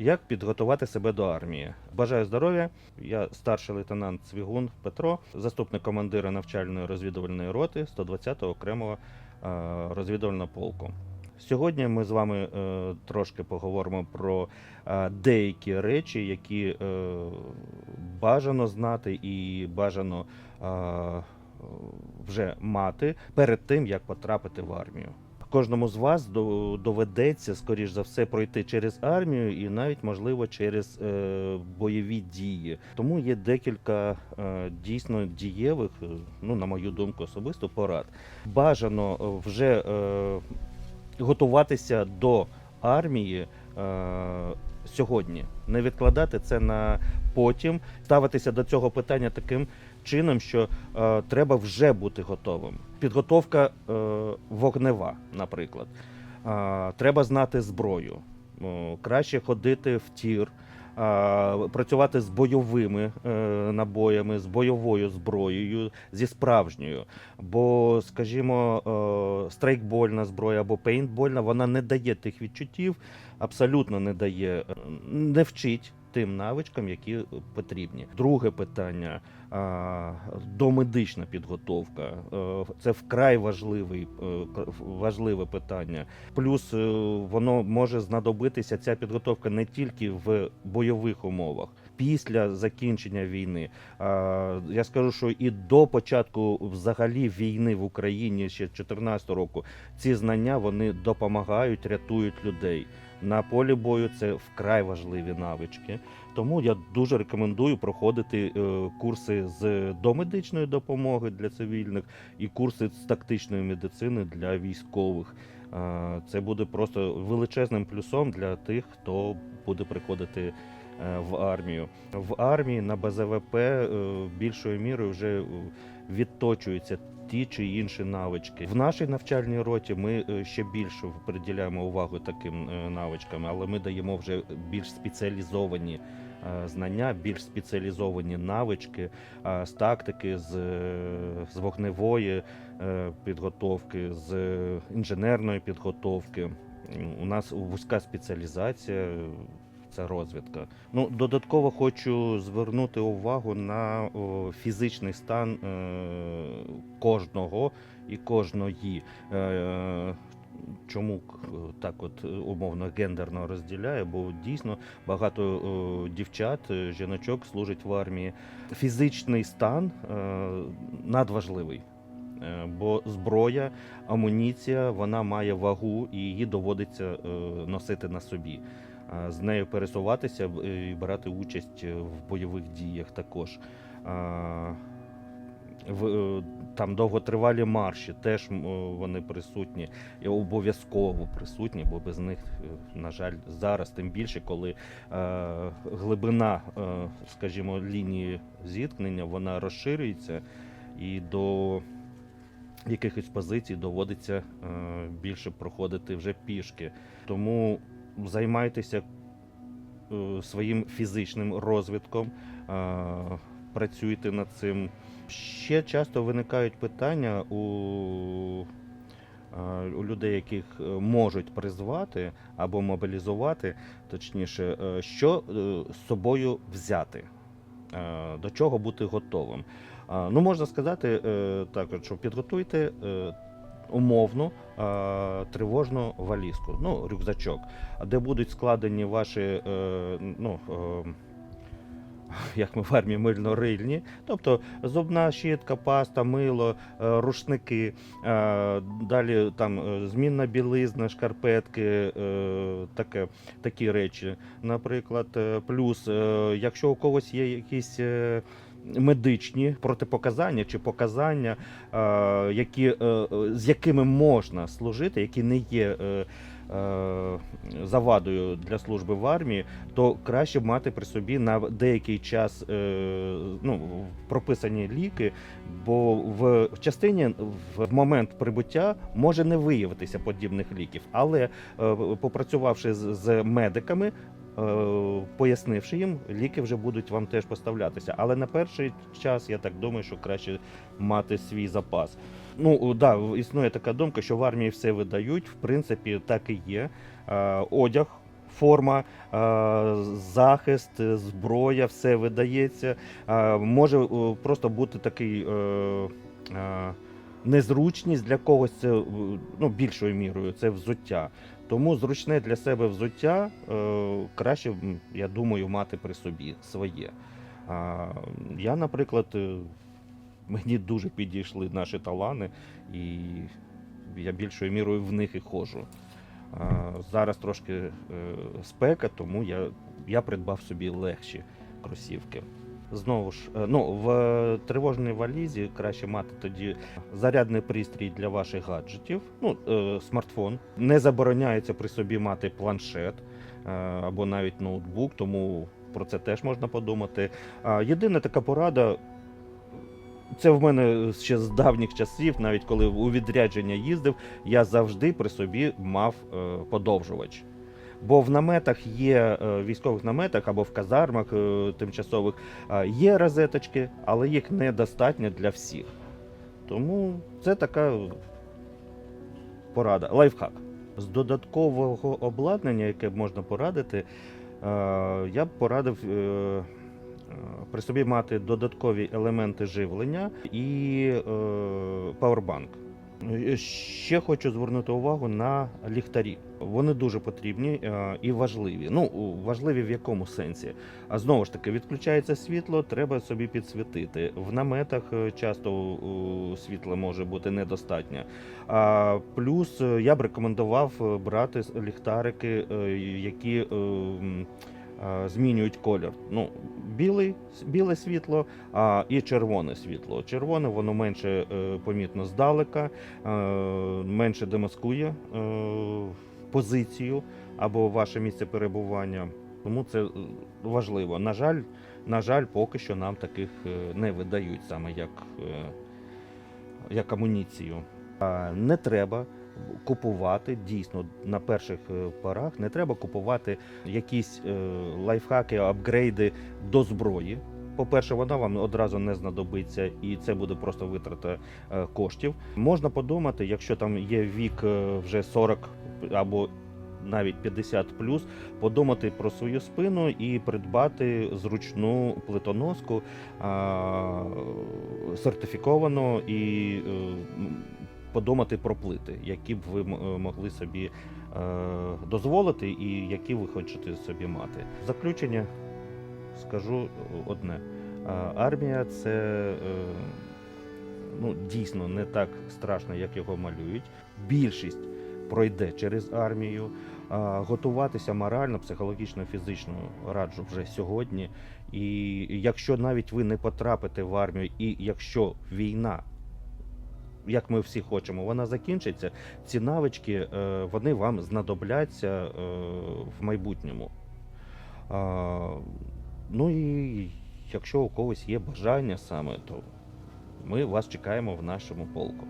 як підготувати себе до армії. Бажаю здоров'я. Я старший лейтенант Цвігун Петро, заступник командира навчальної розвідувальної роти 120-го окремого е, розвідувального полку. Сьогодні ми з вами е, трошки поговоримо про е, деякі речі, які бажано знати і бажано вже мати перед тим, як потрапити в армію. Кожному з вас доведеться, скоріш за все, пройти через армію і навіть, можливо, через е, бойові дії. Тому є декілька е, дійсно дієвих, е, ну, на мою думку, особисто порад. Бажано вже готуватися до армії сьогодні, не відкладати це на потім, ставитися до цього питання таким чином, що е, треба вже бути готовим. Підготовка е, вогнева, наприклад. Е, треба знати зброю. О, краще ходити в тір, е, працювати з бойовими е, набоями, з бойовою зброєю, зі справжньою. Бо, скажімо, е, страйкбольна зброя або пейнтбольна, вона не дає тих відчуттів, абсолютно не дає, е, не вчить тим навичкам, які потрібні. Друге питання домедична підготовка. Е, Це вкрай важливий, е, важливе питання. Плюс е, воно може знадобитися ця підготовка не тільки в бойових умовах. Після закінчення війни я скажу, що і до початку взагалі війни в Україні ще 2014 року ці знання вони допомагають, рятують людей. На полі бою це вкрай важливі навички. Тому я дуже рекомендую проходити е, курси з домедичної допомоги для цивільних і курси з тактичної медицини для військових. Це буде просто величезним плюсом для тих, хто буде приходити в армію. В армії на БЗВП е, більшою мірою вже е, відточуються ті чи інші навички. В нашій навчальній роті ми е, ще більше приділяємо увагу таким е, навичкам, але ми даємо вже більш спеціалізовані е, знання, більш спеціалізовані навички е, з тактики, з, е, з вогневої е, підготовки, з е, інженерної підготовки. У нас вузька спеціалізація. Це розвідка. Ну додатково хочу звернути увагу на о, фізичний стан е, кожного і кожної. Е, Чому так от е, умовно гендерно розділяю? Бо дійсно багато е, дівчат, е, жіночок служать в армії. Фізичний стан е, надважливий. Е, Бо зброя, амуніція, вона має вагу і її доводиться е, носити на собі. А З нею пересуватися і брати участь е, в бойових діях також. В, е, там довготривалі марші теж вони присутні і обов'язково присутні, бо без них, е, на жаль, зараз тим більше, коли е, глибина, е, скажімо, лінії зіткнення вона розширюється і до якихось позицій доводиться е, більше проходити вже пішки. Тому займайтеся е, своїм фізичним розвитком, е, працюйте над цим. Ще часто виникають питання у, е, у людей, яких можуть призвати або мобілізувати, точніше, що з собою взяти, до чого бути готовим. Ну, можна сказати е, так, що підготуйте умовну е, тривожну валізку, ну, рюкзачок, де будуть складені ваші, е, ну, е, як ми в армії мильно-рильні, тобто зубна щітка, паста, мило, рушники, далі там змінна білизна, шкарпетки, таке, такі речі. Наприклад, плюс, якщо у когось є якісь. Медичні протипоказання чи показання, е, які, е, з якими можна служити, які не є е, завадою для служби в армії, то краще мати при собі на деякий час ну, прописані ліки, бо в, частині в, момент прибуття може не виявитися подібних ліків, але попрацювавши з медиками. Е, Пояснивши їм, ліки вже будуть вам теж поставлятися. Але на перший час я так думаю, що краще мати свій запас. Ну да, існує така думка, що в армії все видають. В принципі, так і є. Е, Одяг форма, е, захист, зброя, все видається. Може просто бути такий. Незручність для когось це ну, більшою мірою це взуття. Тому зручне для себе взуття е, краще, я думаю, мати при собі своє. Я, наприклад, е, мені дуже підійшли наші талани, і я більшою мірою в них і ходжу. Зараз трошки е, спека, тому я, я придбав собі легші кросівки. Знову ж, е, ну, в тривожній валізі краще мати тоді зарядний пристрій для ваших гаджетів, ну, е, смартфон. Не забороняється при собі мати планшет е, або навіть ноутбук, тому про це теж можна подумати. А, єдина така порада. Це в мене ще з давніх часів, навіть коли у відрядження їздив, я завжди при собі мав подовжувач. Бо в наметах є е, військових наметах або в казармах е, тимчасових е, є розеточки, але їх недостатньо для всіх. Тому це така порада, лайфхак. З додаткового обладнання, яке можна порадити, я б порадив при собі мати додаткові елементи живлення і е. Е, Ще хочу звернути увагу на ліхтарі. Вони дуже потрібні е, і важливі. Ну, важливі в якому сенсі? А знову ж таки, відключається світло, треба собі підсвітити. В наметах е, часто світла може бути недостатньо. А плюс я б рекомендував брати ліхтарики, які е, е, змінюють колір. Ну, білий, біле світло а, і червоне світло. Червоне воно менше е, помітно здалека, е, менше демаскує е, позицію або ваше місце перебування. Тому це е, важливо. На жаль, на жаль, поки що нам таких е, не видають саме як, е, як амуніцію. Не треба купувати дійсно на перших е, порах. Не треба купувати якісь е, лайфхаки, апгрейди до зброї. По-перше, вона вам одразу не знадобиться, і це буде просто витрата е, коштів. Можна подумати, якщо там є вік вже 40 або навіть 50 подумати про свою спину і придбати зручну плитоноску сертифіковану і подумати про плити, які б ви е, могли собі е, дозволити і які ви хочете собі мати. Заключення скажу одне: А, армія це е, ну, дійсно не так страшно, як його малюють. Більшість пройде через армію. Готуватися морально, психологічно, фізично раджу вже сьогодні. І якщо навіть ви не потрапите в армію, і якщо війна, як ми всі хочемо, вона закінчиться, ці навички е, вони вам знадобляться е, в майбутньому. Ну і якщо у когось є бажання саме, то ми вас чекаємо в нашому полку.